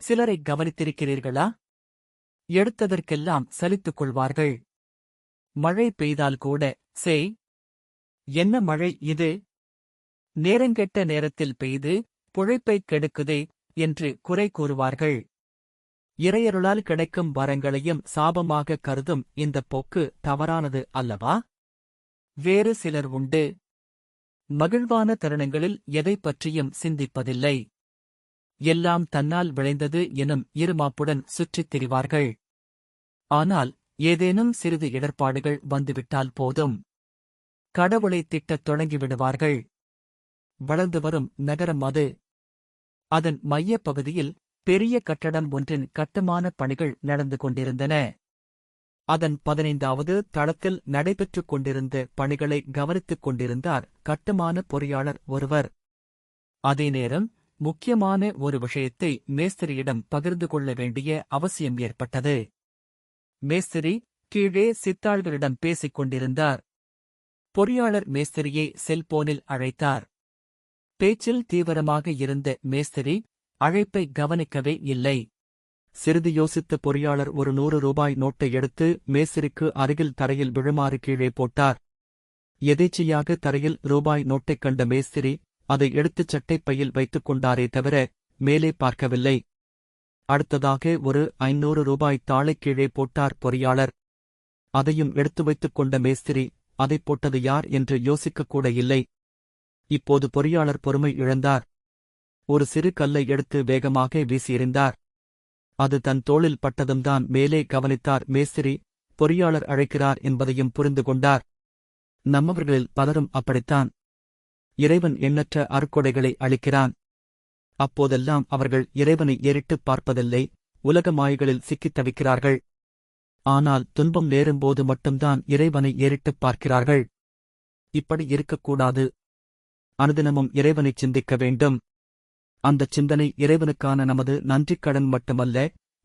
சிலரை கவனித்திருக்கிறீர்களா? எடுத்ததற்கெல்லாம் சலித்துக் கொள்வார்கள் மழை பெய்தால் கூட செய் என்ன மழை இது? நேரங்கெட்ட நேரத்தில் பெய்து புழைப்பைக் கெடுக்குதே என்று குறை கூறுவார்கள். இறையருளால் கிடைக்கும் வரங்களையும் சாபமாக கருதும் இந்தப் போக்கு தவறானது அல்லவா? வேறு சிலர் உண்டு. மகிழ்வான தருணங்களில் எதைப் பற்றியும் சிந்திப்பதில்லை. எல்லாம் தன்னால் விளைந்தது எனும் இருமாப்புடன் சுற்றித் திரிவார்கள். ஆனால் ஏதேனும் சிறிது இடர்பாடுகள் வந்துவிட்டால் போதும். கடவுளை திட்டத் தொடங்கிவிடுவார்கள் வளர்ந்து வரும் நகரம் அது. அதன் மையப் பகுதியில் பெரிய கட்டடம் ஒன்றின் கட்டுமான பணிகள் நடந்து கொண்டிருந்தன. அதன் பதினைந்தாவது தளத்தில் நடைபெற்றுக் கொண்டிருந்த பணிகளை கவனித்துக் கொண்டிருந்தார் கட்டுமான பொறியாளர் ஒருவர். அதே நேரம் முக்கியமான ஒரு விஷயத்தை மேஸ்திரியிடம் பகிர்ந்து கொள்ள வேண்டிய அவசியம் ஏற்பட்டது. மேஸ்திரி கீழே சித்தாள்களிடம் பேசிக் கொண்டிருந்தார். பொறியாளர் மேஸ்திரியை செல்போனில் அழைத்தார். பேச்சில் தீவிரமாக இருந்த மேஸ்திரி அழைப்பை கவனிக்கவே இல்லை. சிறிது யோசித்த பொறியாளர் ஒரு நூறு ரூபாய் நோட்டை எடுத்து மேஸ்திரிக்கு அருகில் தரையில் விழுமாறு கீழே போட்டார். எதேச்சையாக தரையில் ரூபாய் நோட்டைக் கண்ட மேஸ்திரி அதை எடுத்துச் சட்டைப்பையில் வைத்துக் கொண்டாரே தவிர மேலே பார்க்கவில்லை. அடுத்ததாக ஒரு ஐநூறு ரூபாய் தாளை கீழே போட்டார் பொறியாளர். அதையும் எடுத்து வைத்துக் கொண்ட மேஸ்திரி அதைப் போட்டது யார்? என்று யோசிக்கக்கூட இல்லை. இப்போது பொறியாளர் பொறுமை இழந்தார். ஒரு சிறு கல்லை எடுத்து வேகமாக வீசியிருந்தார். அது தன் தோளில் பட்டதும்தான் மேலே கவனித்தார் மேஸ்திரி பொறியாளர் அழைக்கிறார் என்பதையும் புரிந்து கொண்டார். நம்மவர்களில் பலரும் அப்படித்தான். இறைவன் எண்ணற்ற அருக்கொடைகளை அளிக்கிறான். அப்போதெல்லாம் அவர்கள் இறைவனை ஏறிட்டுப் பார்ப்பதில்லை உலக மாய்களில் சிக்கித் தவிக்கிறார்கள். ஆனால் துன்பம் நேரும்போது மட்டும்தான் இறைவனை ஏறிட்டுப் பார்க்கிறார்கள். இப்படி இருக்கக்கூடாது. அனுதினமும் இறைவனைச் சிந்திக்க வேண்டும். அந்தச் சிந்தனை இறைவனுக்கான நமது நன்றிக் கடன் மட்டுமல்ல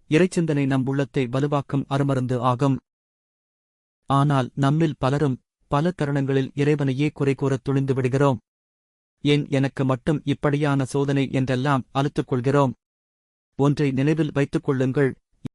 இறைச்சிந்தனை நம் உள்ளத்தை வலுவாக்கும் அருமருந்து ஆகும். ஆனால் நம்மில் பலரும் பல தருணங்களில் இறைவனையே குறை கூறத் துணிந்து விடுகிறோம். ஏன் எனக்கு மட்டும் இப்படியான சோதனை என்றெல்லாம் அழுத்துக் கொள்கிறோம் ஒன்றை நினைவில் வைத்துக் கொள்ளுங்கள்.